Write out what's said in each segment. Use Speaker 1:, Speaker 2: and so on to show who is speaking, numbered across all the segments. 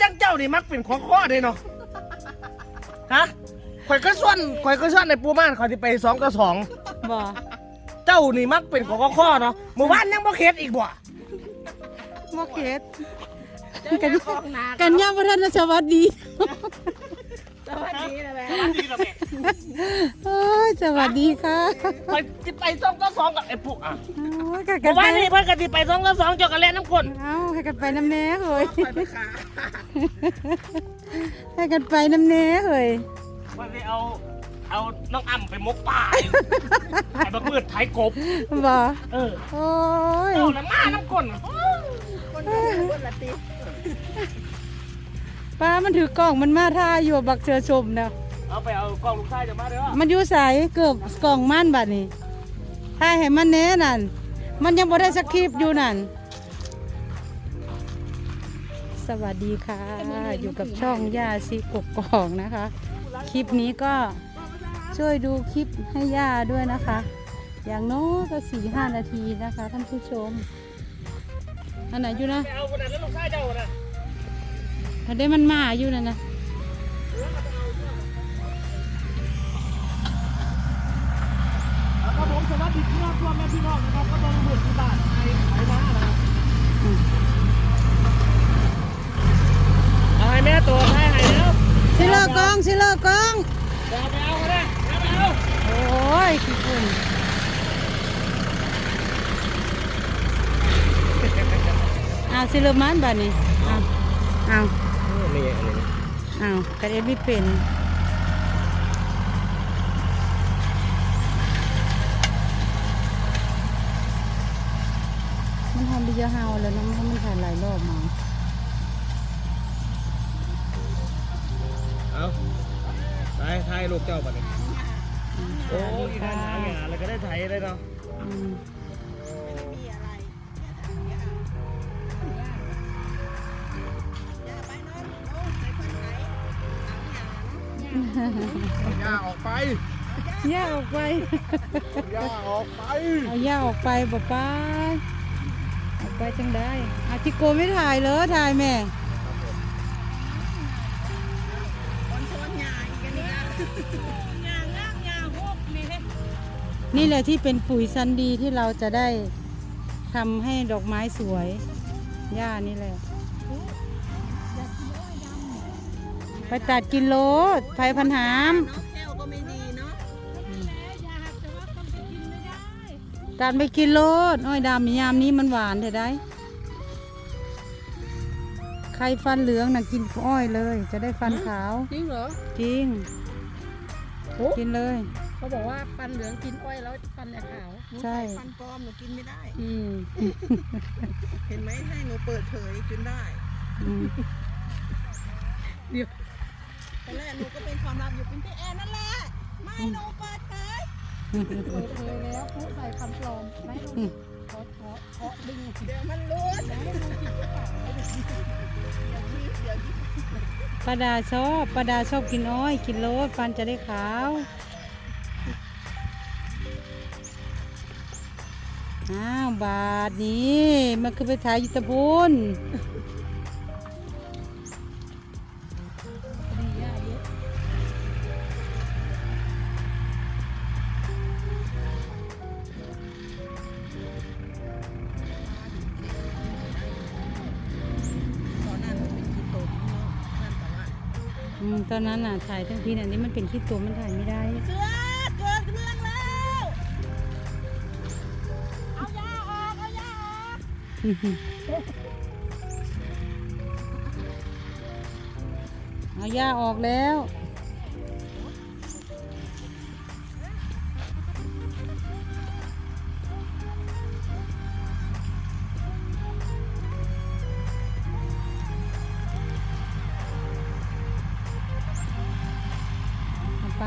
Speaker 1: จังเจ้านี่มักเป็นของข้อเลยเนาะฮะข่อยก็ส่วนข่อยก็ส่วนในปูม่านข่อยที่ไปสองต่อสอง
Speaker 2: บ่
Speaker 1: เจ้านี่มักเป็นของข้อเนาะเมื่อวานยังบ่เข็ดอีกบ่
Speaker 2: บ่เข็ดกันกันย่าบ่ทันจะสวัสดี
Speaker 3: สวัสดีนะแม่
Speaker 1: ดีแล้วแม่
Speaker 2: โอ้ย สวัสดีค่ะ
Speaker 1: ข่อยที่ไปสองต่อสองกับไอ้ปุ๊อะ
Speaker 2: โอ้ยกันกั
Speaker 1: เมื่
Speaker 2: น
Speaker 1: อ
Speaker 2: ไป
Speaker 1: วานนี่เพิ่นก็ที่ไปสองต่อสองเจ้ากันเล่นน้ำคน
Speaker 2: เอาให้กันไปน้ำแน่เฮ้ย
Speaker 3: ไปขา
Speaker 2: ให้กันไปน้ำแน่เฮ้ย
Speaker 1: วันนี้เอาเอาน้องอ่ำไปมกป่าไอ้บักมืดไถกบ
Speaker 2: บ่
Speaker 1: เออ
Speaker 2: โอ้ย
Speaker 1: เอาน้ำมาน้ำคน
Speaker 3: คนจะอยู่บนละติ
Speaker 2: ป้ามันถือกล่องมันมาท่าอยู่บักเสือชมนะ
Speaker 1: เอาไปเอากล้องลูกชายจะมาเด้อ
Speaker 2: มันอยู่ใสเกือบกล่องมันบัดนี้ถ่ายให้มันแน่นั่น มันยังบ่ได้สคริปต์อยู่นั่น สวัสดีค่ะ อยู่กับช่องย่าซีกกกองนะคะ คลิปนี้ก็ช่วยดูคลิปให้ย่าด้วยนะคะ อย่างน้อยก็สี่ห้านาทีนะคะท่านผู้ชม อันไหนอยู่นะ
Speaker 1: ไปเอาคนนั้นแล้วลูกชายเจ้าน่ะ
Speaker 2: อันนี้มันมาอยู่นั่นนะ
Speaker 1: ครับผมสวัสดีพี่น้องพ่อแม่พี่น้องนะครับก็ต้องบุญที่บ้านไอ้ไอ้มานะครับเอาให้แม่ตัวให้ให้แล้ว
Speaker 2: สิเลอร์กองสิเลอร์กอง
Speaker 1: จะเอาไปเอาก็ได้เอาไปเอา
Speaker 2: โอ้ยขี้ฝุ่นเอาสิเลอร์มันบัดนี้เอาเอา
Speaker 1: นี่อันนี้
Speaker 2: เอากระเด็นไม่เป็น มันทำดีจะเฮาแล้วนะมันมันถ่ายหลายรอบมา
Speaker 1: เอาทายทายลูกเจ้าบัดนี้โอ้ยทายหางานแล้วก็ได้ไถเลยเนาะ
Speaker 2: อืม
Speaker 3: มีอะไรอย่าไปนอนโอ้ไปคนไหนเอาหยา
Speaker 4: ย่าออกไป
Speaker 2: ย่าออกไป
Speaker 4: ย่าออกไป
Speaker 2: เอาย่าออกไปบ่ไปออก ไปจังได้อาทิโกไม่ถ่ายเลยถ่ายแม่
Speaker 3: คนชนหยาอีกอันนี้หยาง่างหยาหกนี้
Speaker 2: นี่แหละที่เป็นปุ๋ยซันดีที่เราจะได้ทำให้ดอกไม้สวยหญ้านี่แหละ ไปตัดกินโลดไผ่พันหาม
Speaker 3: ก้วก็ไม่ดีเนาะ
Speaker 2: ตัดไปกินโลดอ้อยดำยามนี้มันหวานเถอะได้ ใครฟันเหลืองน่ะกินอ้อยเลย จะได้ฟันขาว
Speaker 3: จริงเหรอ
Speaker 2: จริง
Speaker 3: โอ้
Speaker 2: กินเลย
Speaker 3: เขาบอกว่าฟันเหลืองกินอ้อยแล้วฟันจะขาวหนู
Speaker 2: ใช่
Speaker 3: ฟันปลอมหนูกินไม่ได้
Speaker 2: อืม
Speaker 3: เห็นไหมให้หนูเปิดเผยกินได้
Speaker 2: อืม
Speaker 3: ตอนแรกหนูก็เป็นความลับอยู่เป็นพี่แอนนั่นแหละ ไม่หนูเปิดเผย เปิดเผยแล้วพูดใส่คำปลอมไม่หนูขอขอขอดึงเดี๋ยวมันรู้เดี๋ยวมันรู้เดี๋ยว
Speaker 2: ปลาดาชอบปลาดาชอบกินอ้อยกินโลดฟันจะได้ขาวอ้าวบาทนี้มันคือไปถ่ายอยุตะพูน
Speaker 3: ตอนนั้
Speaker 2: นน่ะถ่ายทั้งทีน่ะนี่มันเป็นขี้ตัวมันถ่ายไม่ได้
Speaker 3: เสือเกิดเรื่องแล้ว เอายาออก เอายาออก
Speaker 2: เอาหญ้าออกแล้ว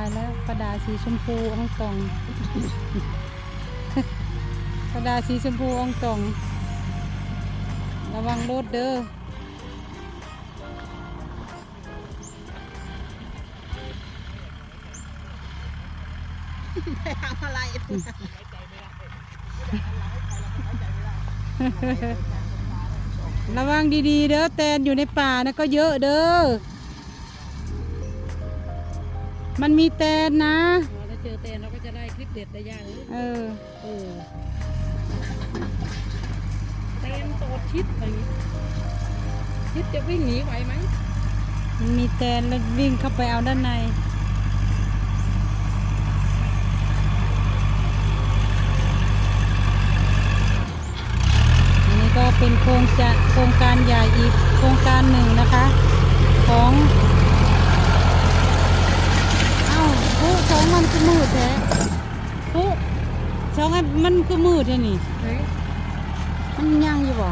Speaker 2: าไปแล้วกระดาษสีชมพูอ่องตองกระดาษสีชมพูอ่องตอง ระวังรถเด้อ
Speaker 3: ไปทำอะไร
Speaker 2: ระวังดีๆ เด้อแตนอยู่ในป่านะก็เยอะเด้อ มันมีแตนนะ
Speaker 3: ถ้าเจอเตนเราก็จะได้คลิปเด็ดได้ยากเลย
Speaker 2: เออ
Speaker 3: เออเตนโตดชิดอะไรนี้ชิดจะวิ่งหนีไหวไหม
Speaker 2: มันมีแตนแล้ววิ่งเข้าไปเอาด้านใน อันนี้ก็เป็นโครงจะโครงการใหญ่อีกโครงการหนึ่งนะคะ ของ เอ้าผู้สองมันก็มืดแท้ผู้ สองอันมันก็มืดแท้นี่
Speaker 3: เฮ้ย
Speaker 2: มันยังอยู่บ่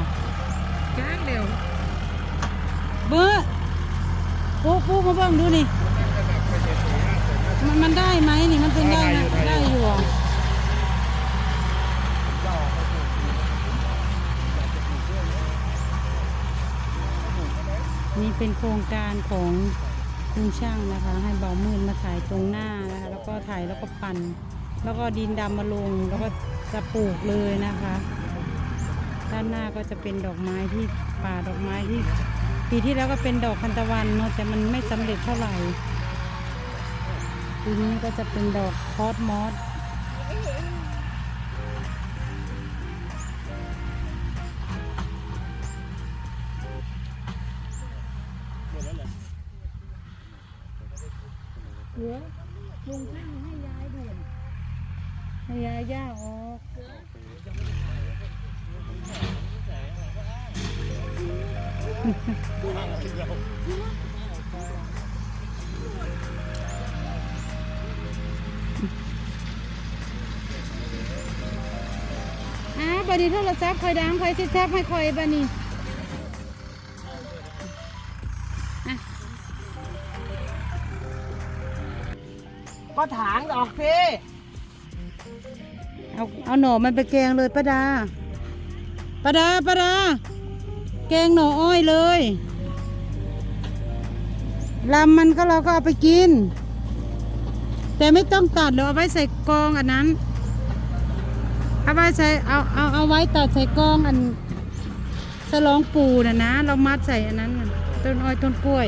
Speaker 3: จ้างเร็ว
Speaker 2: เบ้อปูปูมาเบิ่งดูนี่ มันมันได้ไหมนี่มันเป็นได้ไหมได้อยู่อะนี่เป็นโครงการของลุงช่างนะคะ ให้เบามืนมาถ่ายตรงหน้านะคะ แล้วก็ถ่ายแล้วก็ปั่น แล้วก็ดินดำมาลงแล้วก็จะปลูกเลยนะคะ ด้านหน้าก็จะเป็นดอกไม้ที่ป่าดอกไม้ที่ปีที่แล้วก็เป็นดอกคันตะวันเนาะแต่มันไม่สำเร็จเท่าไหร่ปีนี้ก็จะเป็นดอกคอสมอส
Speaker 3: เหลือลุงช่างให้ย้ายด่วน
Speaker 2: ให้ยาย่าออกอ้าวบัดนี้โทรศัพท์คอยดังคอยสิแทบให้คอยบัดนี้
Speaker 1: ก็ถางออกสิ
Speaker 2: เอาเอาหน่อมันไปแกงเลยป้าดาป้าดาป้าดา แกงหน่ออ้อยเลยลำมันก็เราก็เอาไปกิน แต่ไม่ต้องตัดเราเอาไว้ใส่กองอันนั้น เอาไว้ใส่เอาเอาเอาไว้ตัดใส่กองอันสลองปูน่ะนะ เรามัดใส่อันนั้นต้นอ้อยต้นกล้วย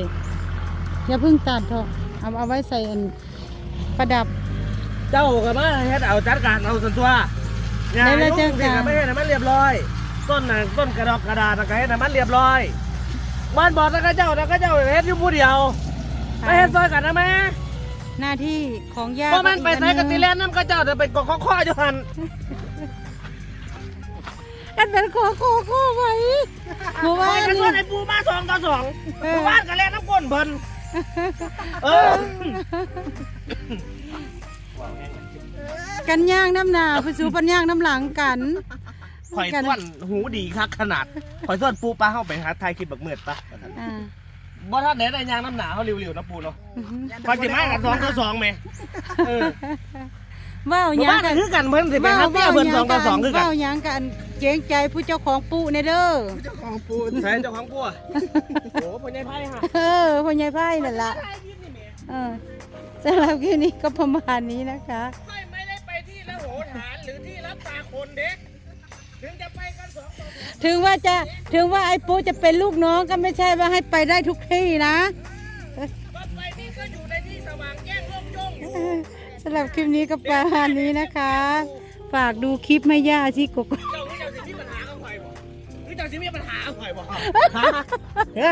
Speaker 2: อย่าเพิ่งตัดเถอะเอาเอาไว้ใส่อันประดับ
Speaker 1: เจ้ากับมาเฮ็ดเอาจัดการเอาส่วนตัวอย่า
Speaker 2: ได้เลย
Speaker 1: ยุ่ง
Speaker 2: จัดการ
Speaker 1: สิไม่ให้ให้มันเรียบร้อย ต้นน่ะต้นกระดอกกระดาษน่ะก็ให้ให้มันเรียบร้อยบ้านบอกนะก็เจ้านะก็เจ้าเฮ็ดอยู่ผู้เดียวไม่เฮ็ดซอยกันนะแม่
Speaker 2: หน้าที่ของญาติ
Speaker 1: เพราะมันไปใส่กับตีแลนน้ำก็เจ้าจะไปกอกข้ออยู่หัน
Speaker 2: อันเป็นขอขอขอไว้เมื่อ
Speaker 1: ไป
Speaker 2: วาน
Speaker 1: กัน
Speaker 2: นี่
Speaker 1: ส่วนไอ้ปูมาสองต่อสอง
Speaker 2: เออ
Speaker 1: ปูบ้านกันแลนน้ำก้นเพิ่นเออ
Speaker 2: กันย่างน้ำหนาไปสู่ปันย่างน้ำหลังกัน
Speaker 1: ข่อยต้วนหูดีคักขนาดข่อยต้วนปูปลาเข้าไปหาทายคลิปบักเมือดปะ
Speaker 2: อ่า
Speaker 1: บ่ทันได้ได้ยางน้ำหนาเขาเร็วๆนะปูเนาะพอจิมากันสองต่อสองแม่เออ
Speaker 2: ว่าว
Speaker 1: หมู่
Speaker 2: หยั
Speaker 1: บ้างน
Speaker 2: กั
Speaker 1: ก็
Speaker 2: น
Speaker 1: คือกันเพิ่นสิไปหาเตี้ยเพิ่นสองต่อสองคือกัน
Speaker 2: ว่าวหยังกันเกรงใจผู้เจ้าของปู่เนเด้อ
Speaker 1: เจ้าของปูใช่เจ้าของปูอะโอ้พ่อใหญ่ไพ่ฮะ
Speaker 2: เออพ่อใหญ่ไพ่นั่นล่ะเออ สำหรับคลิปนี้ก็ประมาณนี้นะคะ
Speaker 1: ไม่ไม่ได้ไปที่ละโหฐานหรือที่รับตาคนเด็ก ถึงจะไปกันสองต่อสอง
Speaker 2: ถึงว่าจะถึงว่าไอ้ปู่จะเป็นลูกน้องก็ไม่ใช่ว่าให้ไปได้ทุกที่นะ
Speaker 1: ก็ไปนี่ก็อยู่ในที่สว่างแจ้งโล่งโจ้ง
Speaker 2: สำหรับคลิปนี้ก็ประมาณนี้นะคะ ฝากดูคลิปไม่ย่าที่กก
Speaker 1: เจ้านี่เจ้าสิมีปัญหากับข่อยบ่หรือเจ้าสิมีปัญหากับข่อยบ่ฮะ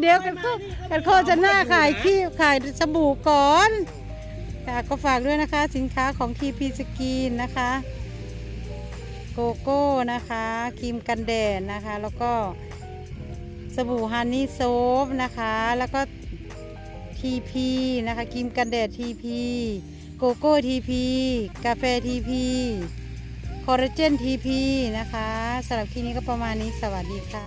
Speaker 2: เดี๋ยวกันโคกันโคจะหน้าขายขี้ขายสบู่ก่อนค่ะก็ฝากด้วยนะคะ สินค้าของทีพีสกีนนะคะ โกโก้นะคะครีมกันแดดนะคะ แล้วก็สบู่ฮันนี่โซฟนะคะ แล้วก็ทีพีนะคะครีมกันแดดทีพีโกโก้ทีพีกาแฟทีพีคอลลาเจนทีพีนะคะสำหรับคลิปนี้ก็ประมาณนี้สวัสดีค่ะ